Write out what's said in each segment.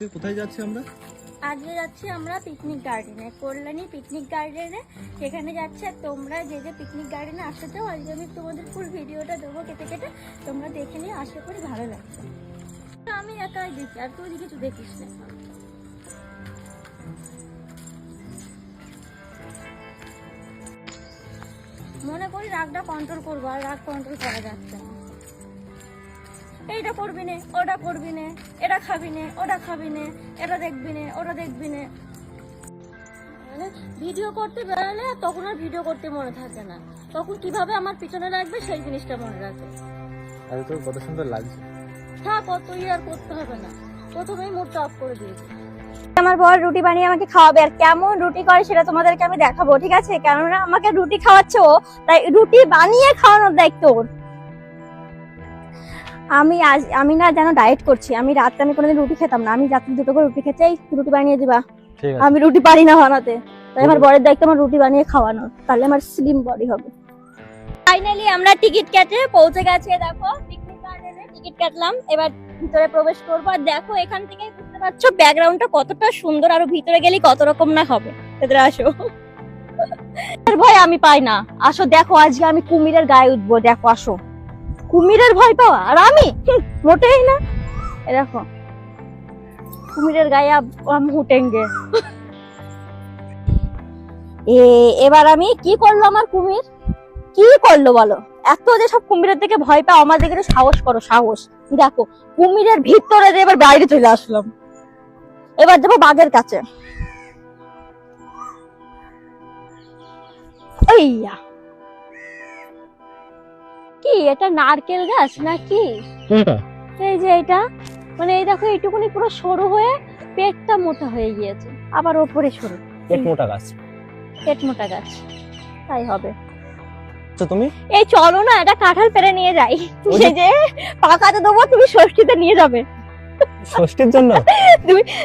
কোথায় যাচ্ছি আমরা? আজকে যাচ্ছি আমরা পিকনিক গার্ডেনে কল্যাণী পিকনিক গার্ডেনে সেখানে যাচ্ছে, আর তোমরা যে যে পিকনিক গার্ডেনে আসতে চাও, আজকে আমি তোমাদের ফুল ভিডিওটা দেবো কেটে কেটে। তোমরা দেখে নিয়ে আশা করি ভালো লাগবে। তো আমি একাই দেখি, আর তুই কিছু দেখিস না। মনে করি রাগটা কন্ট্রোল করব, আর রাগ কন্ট্রোল করা যাচ্ছে না। এইটা করবি নে ওটা করবি নে এটা খাবি নে ওটা খাবি নে এটা দেখবি নে ওটা দেখবি নে। মানে ভিডিও করতে বেরোলে তখন আর ভিডিও করতে মনে থাকে না। তখন কীভাবে আমার পিছনে লাগবে সেই জিনিসটা মনে রাখে। আরে তোর কত সুন্দর লাগছে। থাক অতই আর করতে হবে না। প্রথমেই মুডটা অফ করে দিয়েছি। আমার বর রুটি বানিয়ে আমাকে খাওয়াবে আর কেমন রুটি করে সেটা তোমাদেরকে আমি দেখাবো ঠিক আছে? কেননা আমাকে রুটি খাওয়াচ্ছে ও তাই রুটি বানিয়ে খাওয়ানোর দায়িত্ব ওর। আমি আজ আমি না যেন ডায়েট করছি আমি রাতে আমি কোনোদিন রুটি খেতাম না আমি রাত্রে দুটো করে রুটি খেতে রুটি বানিয়ে দিবা। আমি রুটি পারি না বানাতে। তাই আমার বরের দায়িত্ব আমার রুটি বানিয়ে খাওয়ানো তাহলে আমার স্লিম বডি হবে। ফাইনালি আমরা টিকিট কেটে পৌঁছে গেছে দেখো পিকনিক গার্ডেনে টিকিট কাটলাম। এবার ভিতরে প্রবেশ করব আর দেখো এখান থেকে বুঝতে পারছ ব্যাকগ্রাউন্ডটা কতটা সুন্দর আর ভিতরে গেলে কত রকম না হবে। এদের আসো। এর ভয় আমি পাই না। আসো দেখো আজকে আমি কুমিরের গায়ে উঠবো দেখো আসো। কুমিরের ভয় পাওয়া? আর আমি? মোটেই না। এ দেখো, কুমিরের গায়ে আব हम এ, এবার আমি কি করল আমার কুমির? কি করল বলো? এত যে সব কুমিরের থেকে ভয় পাও আমাদের একটু সাহস করো, সাহস। দেখো, কুমিরের ভিতরে যে এবার বাইরে চলে আসলাম। এবার যাব বাঘের কাছে। ওইয়া কি এটা নারকেল গাছ নাকি? এই যে এটা মানে এই দেখো এইটুকুনি পুরো সরু হয়ে পেটটা মোটা হয়ে গিয়েছে আবার ওপরে সরু। পেট মোটা গাছ। পেট মোটা গাছ তাই হবে। তো তুমি? এই চলো না এটা কাঁঠাল পেরে নিয়ে যাই। যে- সেই যে পাকাতে দেবো তুমি ষষ্ঠীতে নিয়ে যাবে। ষষ্ঠীর জন্য?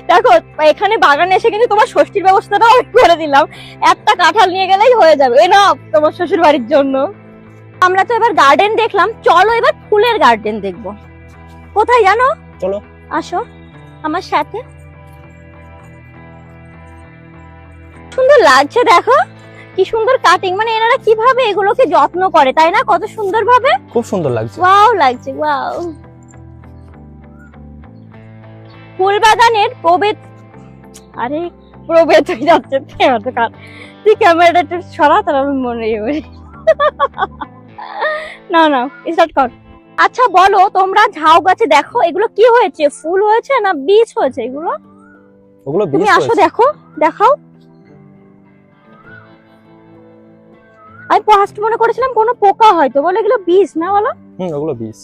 দেখো এখানে বাগানে এসে কিন্তু তোমার ষষ্ঠীর ব্যবস্থাটাও করে দিলাম। একটা কাঁঠাল নিয়ে গেলেই হয়ে যাবে। এ না তোমার শ্বশুর বাড়ির জন্য। আমরা তো এবার গার্ডেন দেখলাম। চলো এবার ফুলের গার্ডেন দেখব। কোথায় জানো? চলো। আসো আমার সাথে। সুন্দর লাগছে দেখো। কি সুন্দর কাটিং মানে এনারা কীভাবে এগুলোকে যত্ন করে তাই না? কত সুন্দর ভাবে খুব সুন্দর লাগছে। ওয়াও লাগছে ওয়াও। ফুল বাগানের প্রবেদ আরে প্রবেদ হয়ে যাচ্ছে। তুই ক্যামেরাটা একটু সরা তার আমি মনে করি না না স্টার্ট কর আচ্ছা বলো তোমরা ঝাউ গাছে দেখো এগুলো কি হয়েছে? ফুল হয়েছে না বীজ হয়েছে এগুলো? ওগুলো তুমি বীজ আসো। দেখো দেখাও। আমি ফার্স্ট মনে করেছিলাম কোনো পোকা হয়তো বলে এগুলো বীজ না বলো। হুম ওগুলো বীজ।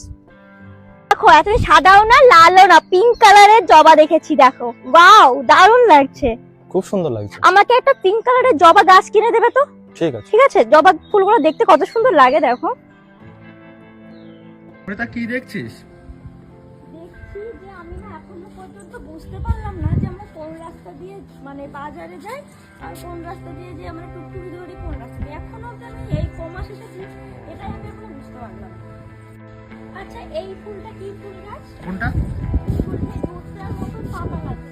দেখো এত সাদাও না লালও না পিঙ্ক কালারের জবা দেখেছি দেখো। ওয়াও দারুণ লাগছে। খুব সুন্দর লাগছে। আমাকে একটা পিঙ্ক কালারের জবা গাছ কিনে দেবে তো? ঠিক আছে। ঠিক আছে জবা ফুলগুলো দেখতে কত সুন্দর লাগে দেখো। এটা কি দেখছিস? দেখছি যে আমি না এখনও পর্যন্ত বুঝতে পারলাম না যে আমরা কোন রাস্তা দিয়ে মানে বাজারে যাই আর কোন রাস্তা দিয়ে যে আমরা টুকটুকি ধরি কোন রাস্তা দিয়ে। এখনও অব্দি আমি এই কমাস এসেছি এটাই আমি এখনও বুঝতে পারলাম আচ্ছা এই ফুলটা কি ফুল গাছ? কোনটা? ফুলটা মতন পাতা লাগছে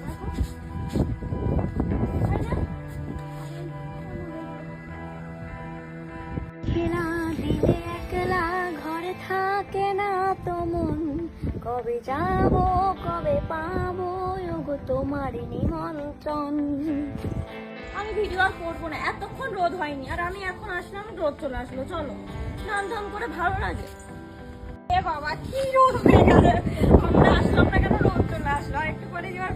কবে যাব কবে পাবো? ওগো তোমার নিমন্ত্রণ। আমি ভিডিও আর করব না এতক্ষণ রোদ হয়নি আর আমি এখন আসলাম রোদ চলে আসলো চলো। স্নান ধান করে ভালো লাগে। এ বাবা কি রোদ হয়ে গেল। আমরা আসলাম না কেন রোদ চলে আসলো। আর একটু পরে এবার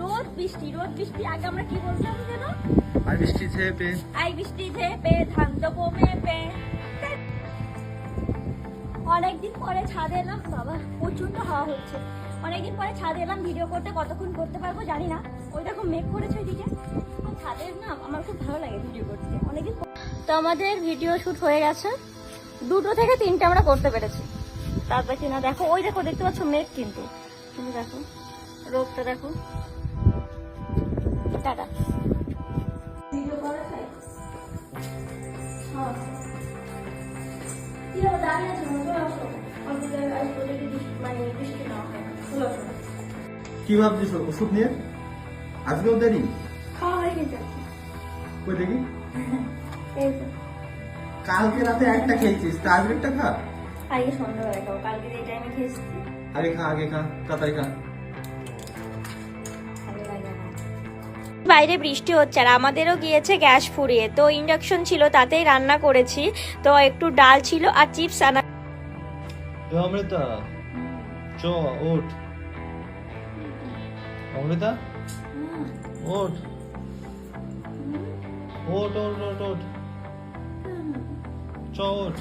রোদ বৃষ্টি রোদ বৃষ্টি আগে আমরা কি বলতাম যেন? আর বৃষ্টি ছেপে আই বৃষ্টি ধেপে ধান দেবো মেপে অনেকদিন পরে ছাদে এলাম, বাবা প্রচণ্ড হাওয়া হচ্ছে। অনেকদিন পরে ছাদে এলাম ভিডিও করতে, কতক্ষণ করতে পারব জানি না। ওই দেখো মেঘ করেছে ওইদিকে। ছাদের না, আমার খুব ভালো লাগে ভিডিও করতে। অনেকদিন তো আমাদের ভিডিও শ্যুট হয়ে গেছে। দুটো থেকে তিনটে আমরা করতে পেরেছি। তারপর কি না, দেখো, ওই দেখো, দেখতে পাচ্ছ মেঘ কিন্তু। তুমি দেখো, রোদটা দেখো। টাটা। কি ভাবছিস ওষুধ নিয়ে? আজকেও দেরি খাওয়া হয়ে গেছে দেখি? কালকে রাতে একটা খেয়েছিস তা আজকে একটা খা। আজকে সন্ধ্যাবেলা কালকে টাইমে আগে খা আগে খা তাড়াতাড়ি খা। বাইরে বৃষ্টি হচ্ছে আর আমাদেরও গিয়েছে গ্যাস ফুরিয়ে তো ইন্ডাকশন ছিল তাতেই রান্না করেছি। তো একটু ডাল ছিল আর চিপস আনা অমৃতা চ ওঠ। অমৃতা? ওঠ। ওঠ ওঠ ওঠ ওঠ। চ ওঠ।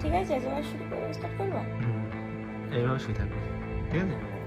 ঠিক আছে এবার শুরু করে স্টার্ট করব? এইভাবে শুয়ে থাকবে ঠিক আছে?